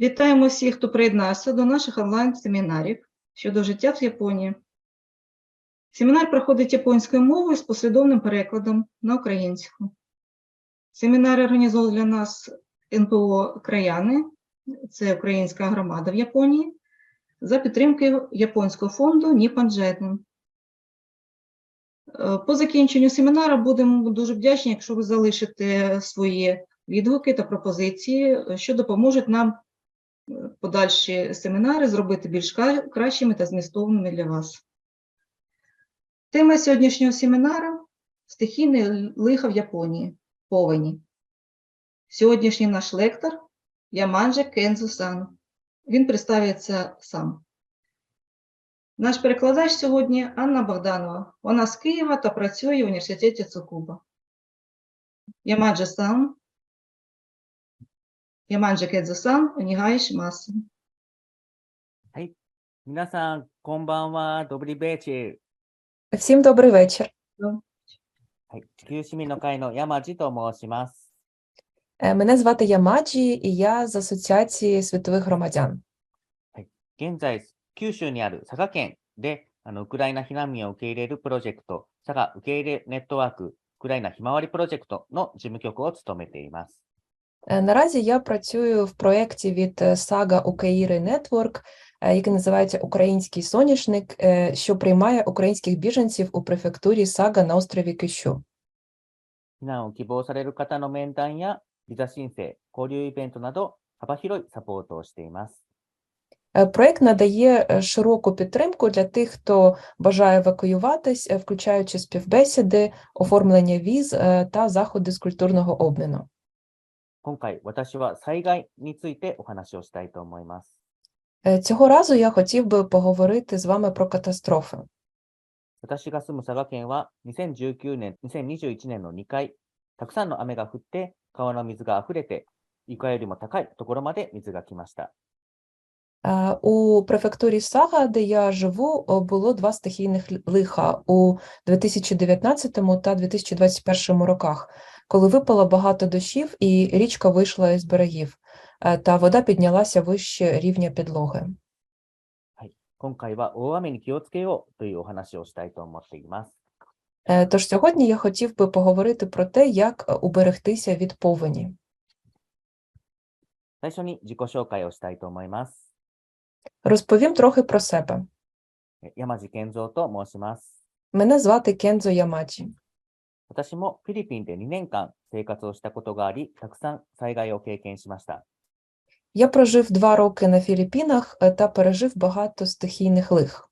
Вітаємо всіх, хто приєднався до наших онлайн-семінарів щодо життя в Японії. Семінар проходить японською мовою з послідовним перекладом на українську. Семінар організовував для нас НПО Краяни, це українська громада в Японії, за підтримки японського фонду Nippon Е, По закінченню семінару будемо дуже вдячні, якщо ви залишите свої відгуки та пропозиції, е, що допоможуть нам подальші семінари зробити більш кращими та змістовними для вас. Тема сьогоднішнього семінару стихійне лихо в Японії, повені. Сьогоднішній наш лектор Яманджа Кензу-сан. Він представиться сам. Наш перекладач сьогодні Анна Богданова. Вона з Києва та працює в університеті Цукуба. Яманджа-сан. Яманджа Кензу-сан, онігай шимасу. 皆さん、こんばんは。ドブリベーチェル。 Всім добрий вечір. はい。地球市民の会の山地と申します。 Е, Мене звати Ямаджі, і я з Асоціації світових громадян. 現在、九州にある佐賀県で、あの、ウクライナ避難民を受け入れるプロジェクト、佐賀受け入れネットワーク、ウクライナひまわりプロジェクトの事務局を務めています。 Е, Наразі я працюю в проєкті від е, Saga Ukeiри Network, е, який називається Український соняшник, е, що приймає українських біженців у префектурі Сага на острові Кющу. 避難を希望される方の面談やビザ申請、交流イベントなど幅広いサポートをしています。 Е, Проєкт надає е, широку підтримку для тих, хто бажає евакуюватись, е, включаючи співбесіди, оформлення віз е, та заходи з культурного обміну. 今回、私は災害についてお話をしたいと思います。 Е, Цього разу я хотів би поговорити з вами про катастрофи. 私が住む佐賀県は2019年、2021年の2回、たくさんの雨が降って、川の水が溢れて、床よりも高いところまで水が来ました。 Е, У префектурі Сага, де я живу, о, було два стихійних л- лиха у 2019 та 2021 роках, коли випало багато дощів і річка вийшла із берегів, е, та вода піднялася вище рівня підлоги. 今回は大雨に気をつけようというお話をしたいと思っています。 Е, Тож сьогодні я хотів би поговорити про те, як е, уберегтися від повені. 最初に自己紹介をしたいと思います。 Розповім трохи про себе. え山地健三と申します。 Мене звати Кензо Ямаджі. 私もフィリピンで2年間生活をしたことがあり、たくさん災害を経験しました。 Я прожив два роки на Філіппінах е, та пережив багато стихійних лих.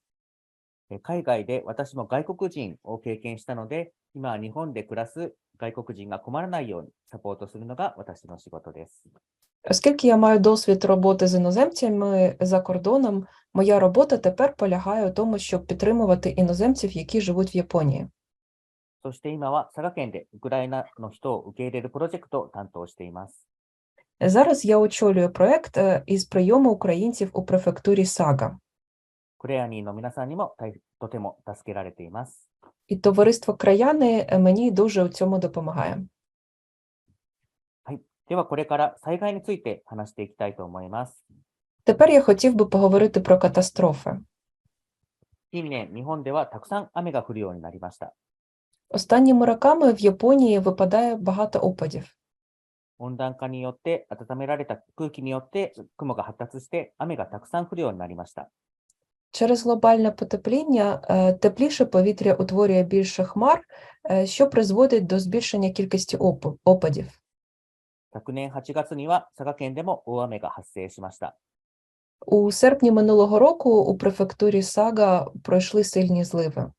え海外で私も外国人を経験したので、今は日本で暮らす外国人が困らないようにサポートするのが私の仕事です。 Оскільки я маю досвід роботи з іноземцями за кордоном, моя робота тепер полягає у тому, щоб підтримувати іноземців, які живуть в Японії. そして今は佐賀県でウクライナの人を受け入れるプロジェクトを担当しています。 Зараз я очолюю проект е, із прийому українців у префектурі Сага. クレアニーの皆さんにも大とても助けられています。 І товариство краяни е, мені дуже у цьому допомагає. はい。ではこれから災害について話していきたいと思います。 Тепер я хотів би поговорити про катастрофи. 近年、日本ではたくさん雨が降るようになりました。 Останніми роками в Японії випадає багато опадів. 温暖化によって温められた空気によって雲が発達して雨がたくさん降るようになりました。 Через глобальне потепління е, тепліше повітря утворює більше хмар, е, що призводить до збільшення кількості опу- опадів. 昨年8月には佐賀県でも大雨が発生しました。 У серпні минулого року у префектурі Сага пройшли сильні зливи.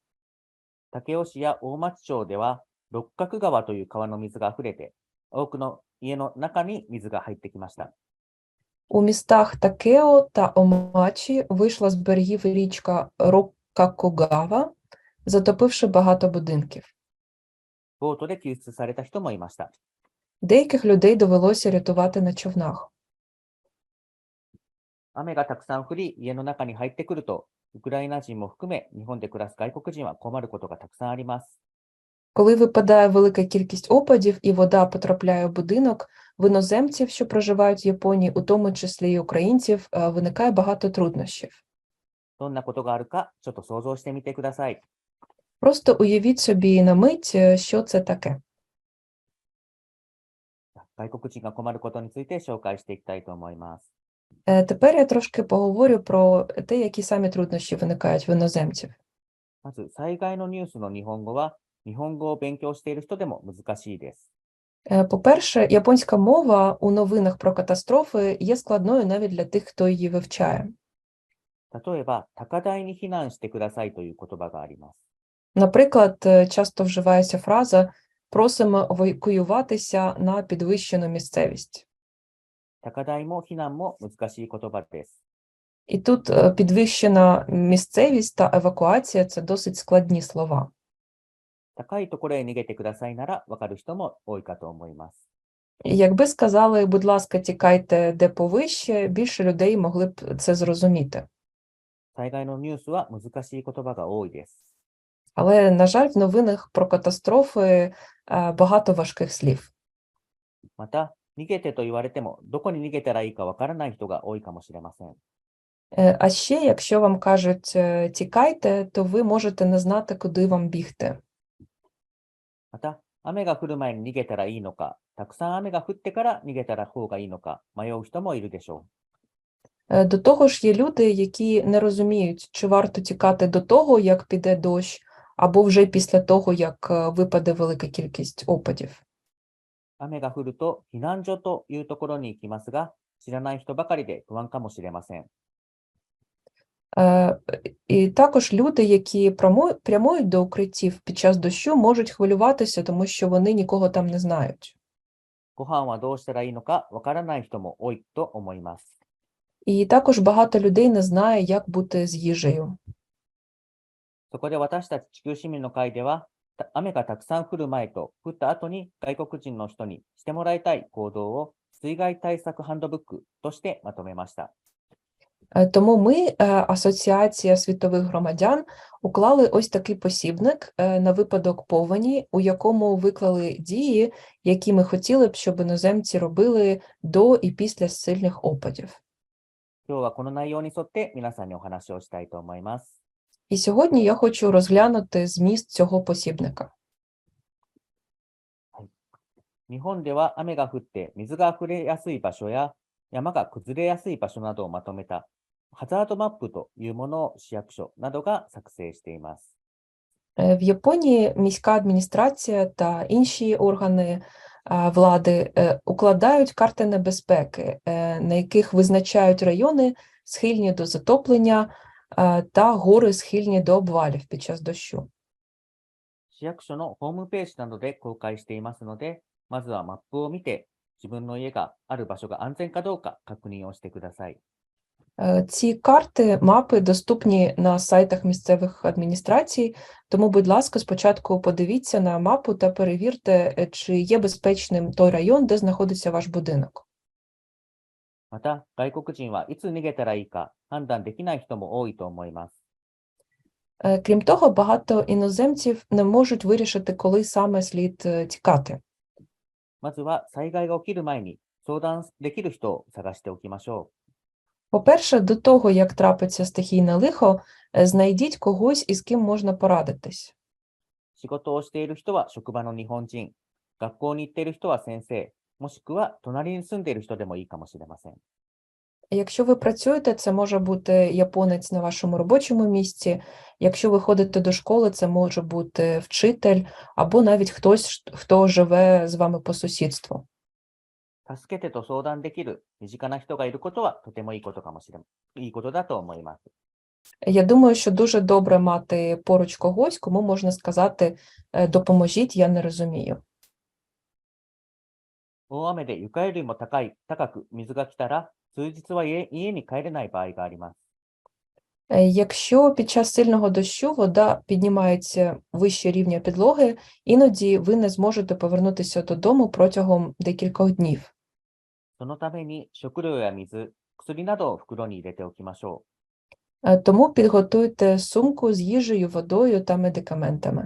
武雄市や大町町では六角川という川の水が溢れて、多くの家の中に水が入ってきました。 У містах Такео та Омачі вийшла з берегів річка Роккакогава, затопивши багато будинків. ボートで救出された人もいました。 Деяких людей довелося рятувати на човнах. 雨がたくさん降り、家の中に入ってくると、 ウクライナ人も含め日本で暮らす外国人は困ることがたくさんあります。 Коли випадає велика кількість опадів і вода потрапляє у будинок, в іноземців, що проживають в Японії, у тому числі і українців, е, виникає багато труднощів. どんなことがあるか、ちょっと想像してみてください。 Просто уявіть собі на мить, е, що це таке. 外国人が困ることについて紹介していきたいと思います。 Е, Тепер я трошки поговорю про те, які самі труднощі виникають в іноземців. まず、災害のニュースの日本語は、日本語を勉強している人でも難しいです。 Е, По-перше, японська мова у новинах про катастрофи є складною навіть для тих, хто її вивчає. 例えば、高台に避難してくださいという言葉があります。 Наприклад, е, часто вживається фраза «просимо евакуюватися на підвищену місцевість». 高台も避難も難しい言葉です。 І тут е, підвищена місцевість та евакуація – це досить складні слова. 高いところへ逃げてくださいならわかる人も多いかと思います。 І Якби сказали, будь ласка, тікайте де повище, більше людей могли б це зрозуміти. 災害のニュースは難しい言葉が多いです。 Але, на жаль, в новинах про катастрофи е, багато важких слів. また、 逃げてと言われても、どこに逃げたらいいかわからない人が多いかもしれません。 Е, А ще, якщо вам кажуть е, тікайте, то ви можете не знати, куди вам бігти. また、雨が降る前に逃げたらいいのか、たくさん雨が降ってから逃げたら方がいいのか、迷う人もいるでしょ Е, До того ж, є люди, які не розуміють, чи варто тікати до того, як піде дощ, або вже після того, як е, випаде велика кількість опадів. う。雨が降ると避難所というところに行きますが、知らない人ばかりで不安かもしれません。 Е, І також люди, які прямо- прямують до укриттів під час дощу, можуть хвилюватися, тому що вони нікого там не знають. ご飯はどうしたらいいのかわからない人も多いと思います。 І також багато людей не знає, як бути з їжею. そこで私たち地球市民の会では、た 雨がたくさん降る前と降った後に外国人の人にしてもらいたい行動を水害対策ハンドブックとしてまとめました。 Е, Тому ми, е, Асоціація світових громадян, уклали ось такий посібник е, на випадок повені, у якому виклали дії, які ми хотіли б, щоб іноземці робили до і після сильних опадів. 今日はこの内容に沿って皆さんにお話をしたいと思います。 І сьогодні я хочу розглянути зміст цього посібника. 日本では雨が降って水が溢れやすい場所や山が崩れやすい場所などをまとめたハザードマップというものを市役所などが作成しています。 Е, В Японії міська адміністрація та інші органи а, влади е, укладають карти небезпеки, е, на яких визначають райони, схильні до затоплення, е, та гори, схильні до обвалів під час дощу. 市役所のホームページなどで公開していますので、まずはマップを見て自分の家がある場所が安全かどうか確認をしてください。 Е, Ці карти, мапи доступні на сайтах місцевих адміністрацій, тому, будь ласка, спочатку подивіться на мапу та перевірте, е, чи є безпечним той район, де знаходиться ваш будинок. また、外国人はいつ逃げたらいいか判断できない人も多いと思います。 Е, Крім того, багато іноземців не можуть вирішити, коли саме слід е, тікати. まずは災害が起きる前に相談できる人を探しておきましょ По-перше, до того, як трапиться стихійне лихо, е, знайдіть когось, із ким можна порадитись. う。仕事をしている人は職場の日本人、学校に行っている人は先生、 もしくは隣に住んでいる人でもいいかもしれません。 Якщо ви працюєте, це може бути японець на вашому робочому місці. Якщо ви ходите до школи, це може бути вчитель або навіть хтось, хто живе з вами по сусідству. 助けてと相談できる身近な人がいることはとてもいいことかもしれいいことだと思います。 Я думаю, що дуже добре мати поруч когось, кому можна сказати е, допоможіть, я не розумію. 大雨で床よりも高い、高く水が来たら、数日は家家に帰れない場合があります。 Е, Якщо під час сильного дощу вода піднімається вище рівня підлоги, іноді ви не зможете повернутися додому протягом декількох днів. そのために食料や水、薬などを袋に入れておきましょ Е, Тому підготуйте сумку з їжею, водою та медикаментами.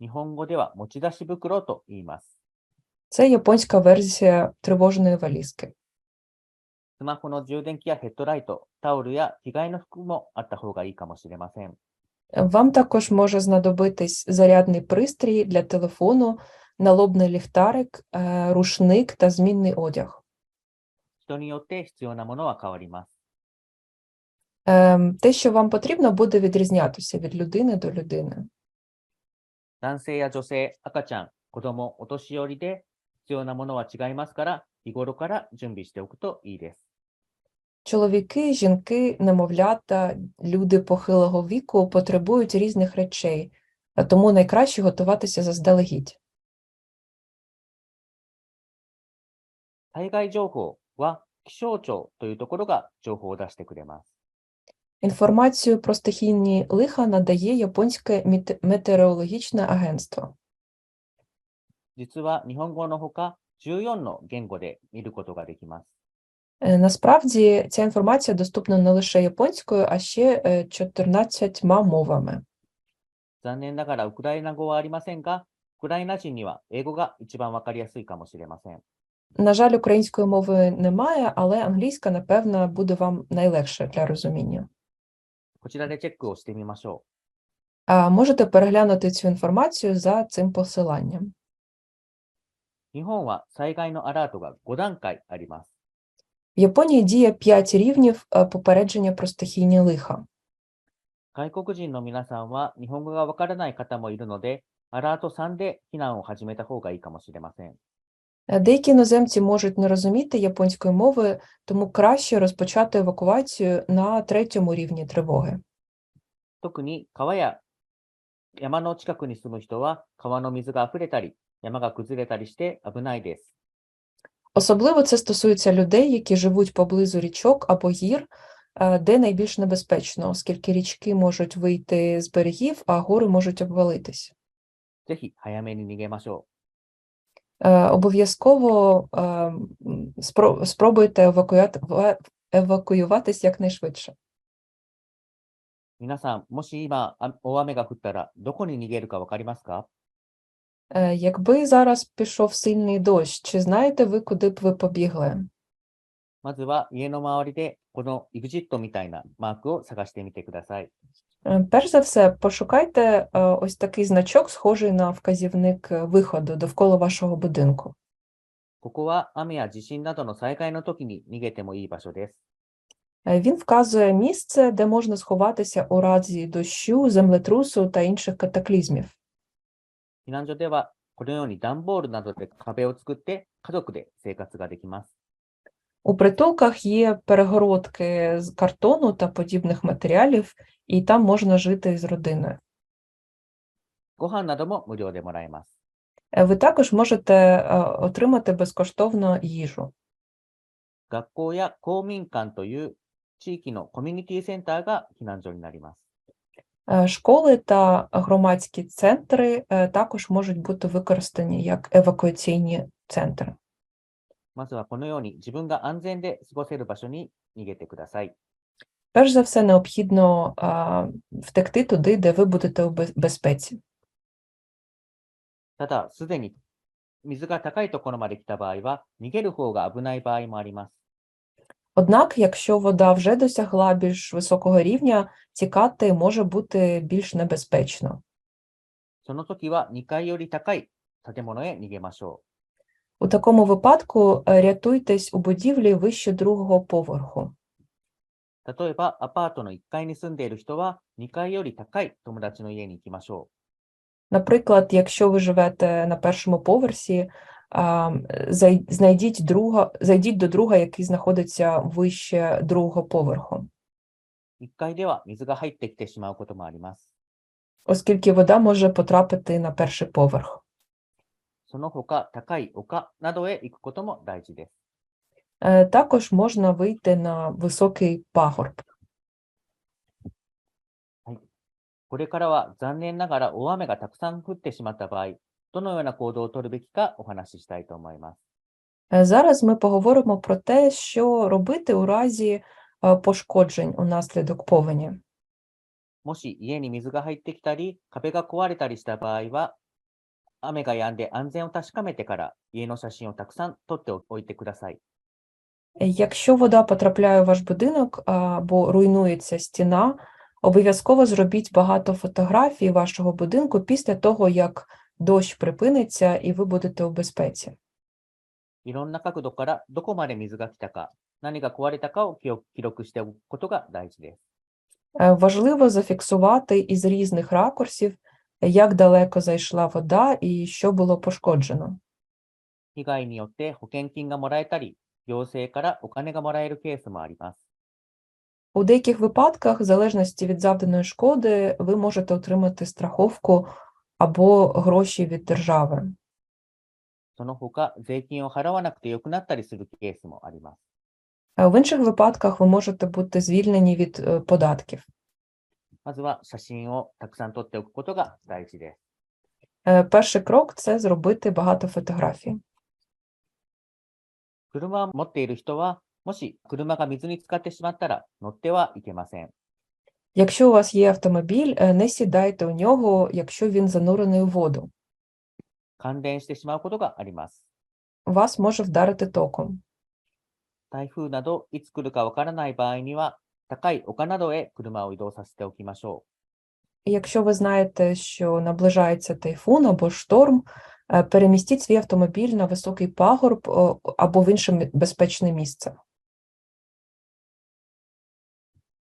う。日本語では持ち出し袋と言います。 Це японська версія тривожної валізки. スマホの充電器やヘッドライト、タオルや着替えの服もあった方がいいかもしれません。 Вам також може знадобитись зарядний пристрій для телефону, налобний ліхтарик, е, рушник та змінний одяг. 人によって必要なものは変わります。 Ем, Те, що вам потрібно, буде відрізнятися від людини до людини. 男性や女性、赤ちゃん、子供、お年寄りで 必要なものは違いますから、日頃から準備しておくといいです。 Чоловіки, жінки, немовлята, люди похилого віку потребують різних речей, а тому найкраще готуватися заздалегідь. 災害情報は気象庁というところが情報を出してくれます。 Інформацію про стихійні лиха надає японське міте- метеорологічне агентство. 実は日本語のほか14の言語で見ることができます。 Е, Насправді ця інформація доступна не лише японською, а ще е, 14 мовами. 残念ながらウクライナ語はありませんが、ウクライナ人には英語が一番わかりやすいかもしれません。 На жаль, української мови немає, але англійська, напевно, буде вам найлегше для розуміння. こちらでチェックをしてみましょ А можете переглянути цю інформацію за цим посиланням. う。日本は災害のアラートが5段階あります。 В Японії діє 5 рівнів е, попередження про стихійні лиха. 外国人の皆さんは日本語がわからない方もいるので、アラート3で避難を始めた方がいいかもしれません。 Е, Деякі іноземці можуть не розуміти японської мови, тому краще розпочати евакуацію на третьому рівні тривоги. 特に川や山の近くに住む人は川の水が溢れたり、 山が崩れたりして危ないです。 Особливо це стосується людей, які живуть поблизу річок або гір, е, де найбільш небезпечно, оскільки річки можуть вийти з берегів, а гори можуть обвалитись. ぜひ早めに逃げましょ Е, Обов'язково е, м, спро- спробуйте евакуя- ва- евакуюватись якнайшвидше. う。皆さん、もし今あ大雨が降ったらどこに逃げるかわかりますか Е, Якби зараз пішов сильний дощ, чи знаєте ви, куди б ви побігли? まずは家の周りでこの EXIT みたいなマークを探してみてください。 Е, Перш за все, пошукайте е, ось такий значок, схожий на вказівник е, виходу довкола вашого будинку. ここは雨や地震などの災害の時に逃げてもいい場所です。 Е, Він вказує місце, де можна сховатися у разі дощу, землетрусу та інших катаклізмів. 避難所ではこのように段ボールなどで壁を作って家族で生活ができます。 У притулках є перегородки з картону та подібних матеріалів, і там можна жити з родиною. ご飯なども無料でもらえます。 Е, Ви також можете е, отримати безкоштовно їжу. 学校や公民館という地域のコミュニティセンターが避難所になります。 Е, Школи та громадські центри е, також можуть бути використані як евакуаційні центри. まずはこのように自分が安全で過ごせる場所に逃げてください。 Перш за все, необхідно а, втекти туди, де ви будете у без- безпеці. ただ、すでに水が高いところまで来た場合は、逃げる方が危ない場合もあります。 Однак, якщо вода вже досягла більш високого рівня, тікати може бути більш небезпечно. その時は2階より高い建物へ逃げましょ У такому випадку е, рятуйтесь у будівлі вище другого поверху. う。例えば、アパートの1階に住んでいる人は、2階より高い友達の家に行きましょ Наприклад, якщо ви живете на першому поверсі, а, зай- знайдіть друга, зайдіть до друга, який знаходиться вище другого поверху, う。1階では水が入ってきてしまうこともあります。 оскільки вода може потрапити на перший поверх. その他、高い丘などへ行くことも大事です。 Е, Також можна вийти на високий пагорб. これからは残念ながら大雨がたくさん降ってしまった場合、 どのような行動を取るべきかお話ししたいと思います。 Е, Зараз ми поговоримо про те, що робити у разі е, пошкоджень унаслідок повені. もし家に水が入ってきたり、壁が壊れたりした場合は、 雨が止んで安全を確かめてから家の写真をたくさん撮っておいてください。 Якщо вода потрапляє у ваш будинок або руйнується стіна, обов'язково зробіть багато фотографій вашого будинку після того, як дощ припиниться і ви будете у безпеці. いろんな角度からどこまで水が来たか、何が壊れたかを記憶記録しておくことが大事です。 Е, Важливо зафіксувати із різних ракурсів, як далеко зайшла вода і що було пошкоджено. 被害によって保険金がもらえたり、行政からお金がもらえるケースもあります。 У деяких випадках, в залежності від завданої шкоди, ви можете отримати страховку або гроші від держави. その他、税金を払わなくてよくなったりするケースもあります。 Е, В інших випадках ви можете бути звільнені від е, податків. まずは写真をたくさん撮っておくことが大事です。 Е, Перший крок це зробити багато фотографій. 車を持っている人は、もし車が水に浸かってしまったら乗ってはいけません。 Якщо у вас є автомобіль, е, не сідайте у нього, якщо він занурений у воду. 感電してしまうことがあります。 Вас може вдарити током. 台風などいつ来るかわからない場合には、高い丘などへ車を移動させておきましょ І Якщо ви знаєте, що наближається тайфун або шторм, е, перемістіть свій автомобіль на високий пагорб о, або в інше мі- безпечне місце.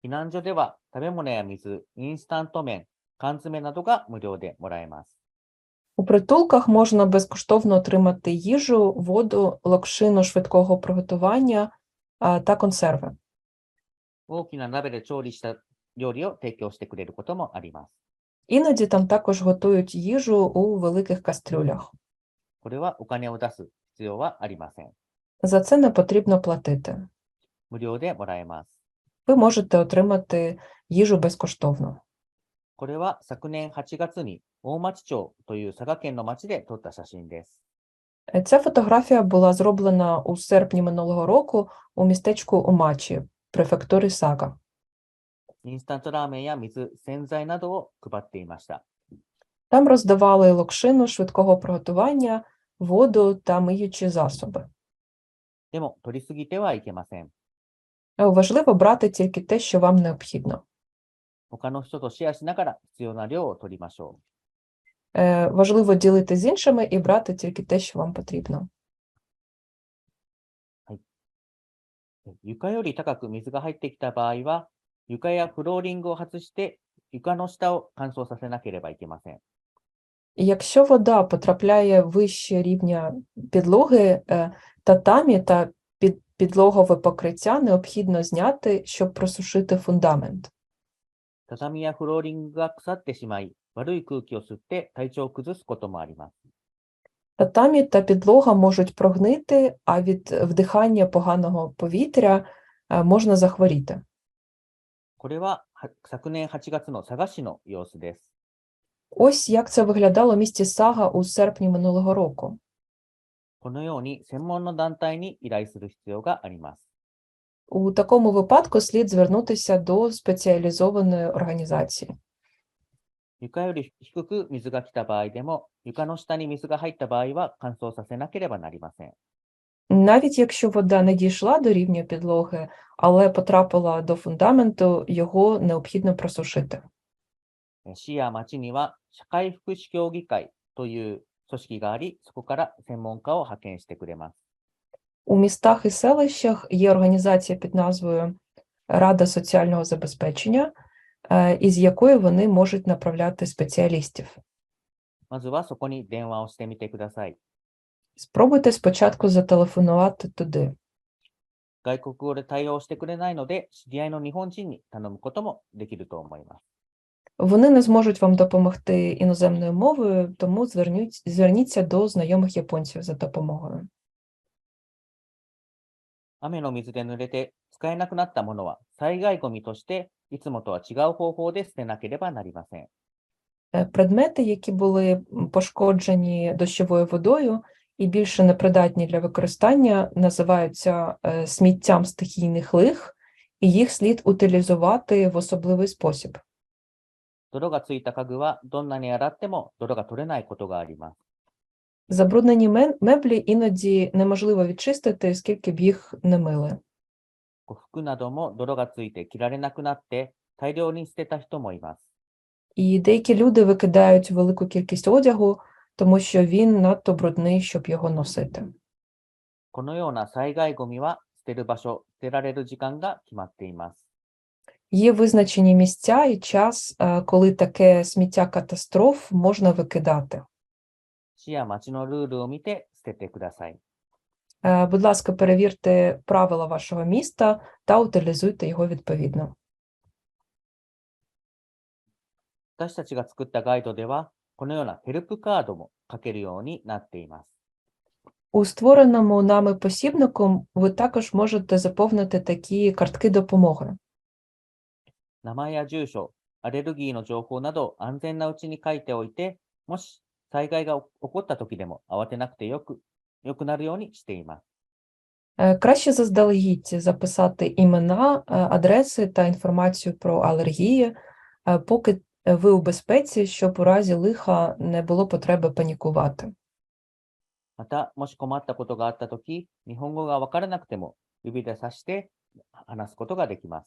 避難所では食べ物や水、インスタント麺、缶詰などが無料でもらえます。 У притулках можна безкоштовно отримати їжу, воду, локшину швидкого приготування а, та консерви. 大きな鍋で調理した料理を提供してくれることもあります。 Іноді там також готують їжу у великих кастрюлях. これはお金を出す必要はありません。 За це не потрібно платити. 無料でもらえます。 Ви можете отримати їжу безкоштовно. これは昨年8月に大町町という佐賀県の町で撮った写真です。 Е, Ця фотографія була зроблена у серпні минулого року у містечку Умачі, префектурі Сага. インスタントラーメンや水、洗剤などを配っていました。 Там роздавали локшину швидкого приготування, воду та миючі засоби. でも取りすぎてはいけません。 Е, Важливо брати тільки те, що вам необхідно. 他の人とシェアしながら必要な量を取りましょ Е, Важливо ділити з іншими і брати тільки те, що вам потрібно. う。床より高く水が入ってきた場合は、床やフローリングを外して床の下を乾燥させなければいけません。 І Якщо вода потрапляє вище рівня підлоги, е, татамі та під, підлогове покриття необхідно зняти, щоб просушити фундамент. 畳やフローリングが腐ってしまい、悪い空気を吸って体調を崩すこともあります。 Татамі та підлога можуть прогнити, а від вдихання поганого повітря е, можна захворіти. これはは昨年8月の佐賀市の様子です。 Ось як це виглядало в місті Сага у серпні минулого року. このように専門の団体に依頼する必要があります。 У такому випадку слід звернутися до спеціалізованої організації. 床より低く水が来た場合でも、床の下に水が入った場合は乾燥させなければなりません。 Навіть якщо вода не дійшла до рівня підлоги, але потрапила до фундаменту, його необхідно просушити. え市や町には社会福祉協議会という 組織があり、そこから専門家を派遣してくれます。 У містах і селищах є організація під назвою Рада соціального забезпечення, е, із якої вони можуть направляти спеціалістів. まずはそこに電話をしてみてください。 Спробуйте спочатку зателефонувати туди. 外国語で対応してくれないので、知り合いの日本人に頼むこともできると思います。 Вони не зможуть вам допомогти іноземною мовою, тому зверніть, зверніться до знайомих японців за допомогою. 雨の水で濡れて使えなくなったものは災害ゴミとしていつもとは違う方法で捨てなければなりません。 Е, Предмети, які були м, пошкоджені дощовою водою і більше непридатні для використання, називаються е, сміттям стихійних лих, і їх слід утилізувати в особливий спосіб. 泥がついた家具はどんなに洗っても泥が取れないことがあります。 Забруднені ме- меблі іноді неможливо відчистити, скільки б їх не мили. こう服なども泥がついて着られなくなって大量に捨てた人もいます。 І деякі люди викидають велику кількість одягу, тому що він надто брудний, щоб його носити. このような災害ゴミは捨てる場所、捨てられる時間が決まっています。 Є визначені місця і час, е, коли таке сміття катастроф можна викидати. 市や町のルールを見て捨ててください。 Е, Будь ласка, перевірте правила вашого міста та утилізуйте його відповідно. 私たちが作ったガイドでは、このようなヘルプカードも書けるようになっています。 У створеному нами посібнику ви також можете заповнити такі картки допомоги. 名前や住所、アレルギーの情報など安全なうちに書いておいて、もし災害が起こった時でも慌てなくてよく、よくなるようにしています。 Е, Краще заздалегідь записати імена, е, адреси та інформацію про алергії, е, поки ви у безпеці, щоб у разі лиха не було потреби панікувати. また、もし困ったことがあった時、日本語がわからなくても指で指して話すことができます。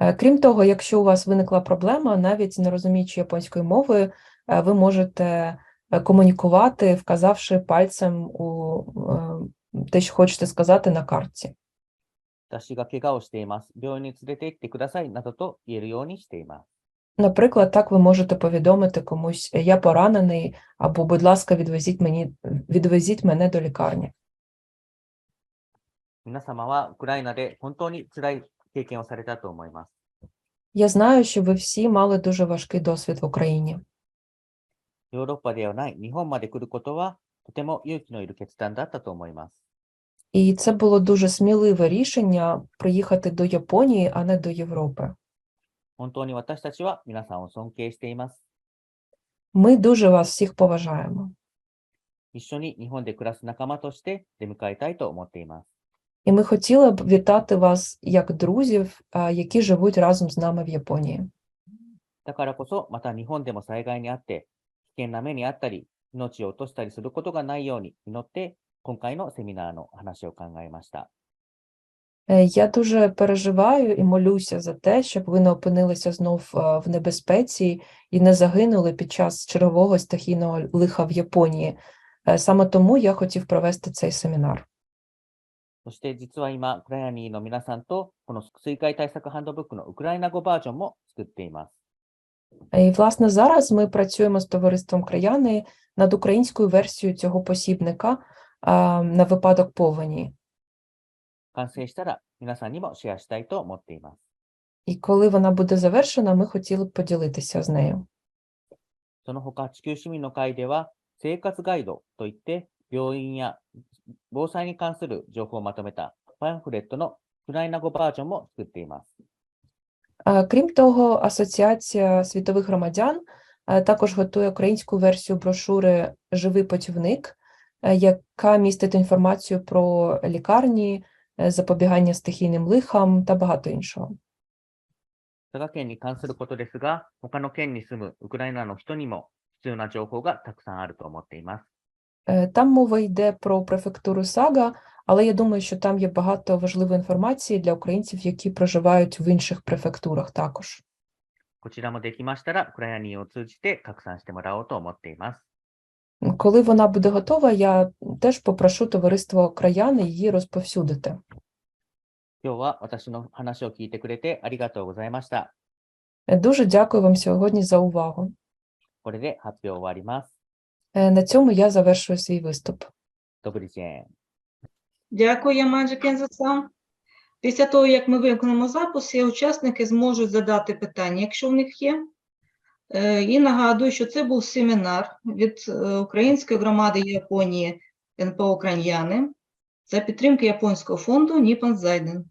Е, Крім того, якщо у вас виникла проблема, навіть не розуміючи японської мови, е, ви можете е, комунікувати, вказавши пальцем у е, те, що хочете сказати на картці. 私が怪我をしています。病院に連れて行ってください。などと言えるようにしています。 Наприклад, так ви можете повідомити комусь «я поранений» або «будь ласка, відвезіть, мені, відвезіть мене до лікарні». 皆様はウクライナで本当に辛い 経験をされたと思います。 Я знаю, що ви всі мали дуже важкий досвід в Україні. ヨーロッパではない日本まで来ることはとても勇気のいる決断だったと思います。 І це було дуже сміливе рішення приїхати до Японії, а не до Європи. 本当に私たちは皆さんを尊敬しています。 Ми дуже вас всіх поважаємо. 一緒に日本で暮らす仲間として出迎えたいと思っています。 І ми хотіли б вітати вас як друзів, а, які живуть разом з нами в Японії. だからこそ、また日本でも災害にあって、危険な目にあったり、命を落としたりすることがないように祈って、今回のセミナーの話を考えました。 Е, Я дуже переживаю і молюся за те, щоб ви не опинилися знов е, в небезпеці і не загинули під час чергового стихійного лиха в Японії. Е, Саме тому я хотів провести цей семінар. そして実は今、クライアニーの皆さんと、この水害対策ハンドブックのウクライナ語バージョンも作っています。 Е, І, власне, зараз ми працюємо з товариством Краяни над українською версією цього посібника а, на випадок повені. 完成したら皆さんにもシェアしたいと思っています。 І коли вона буде завершена, ми хотіли б поділитися з нею. その他、地球市民の会では、生活ガイドといって、 病院や防災に関する情報をまとめたパンフレットのウクライナ語バージョンも作っています。 А, Крім того, Асоціація світових громадян е, також готує українську версію брошури Живий путівник, е, яка містить інформацію про лікарні, е, запобігання стихійним лихам та багато іншого. 佐賀県に関することですが、他の県に住むウクライナの人にも必要な情報がたくさんあると思っています。 Е, Там мова йде про префектуру Сага, але я думаю, що там є багато важливої інформації для українців, які проживають в інших префектурах також. こちらもできましたら、クライアニーを通じて拡散してもらおうと思っています。 Коли вона буде готова, я теж попрошу товариство Краяни її розповсюдити. 今日は私の話を聞いてくれてありがとうございました。 Е, Дуже дякую вам сьогодні за увагу. これで発表終わります。 Е, на цьому я завершую свій виступ. Добрий день. Дякую, Кензо-сан. Після того, як ми вимкнемо запис, і учасники зможуть задати питання, якщо в них є. Е, і нагадую, що це був семінар від е, Української громади Японії НПО Україняни за підтримки Японського фонду Ніпан Зайден.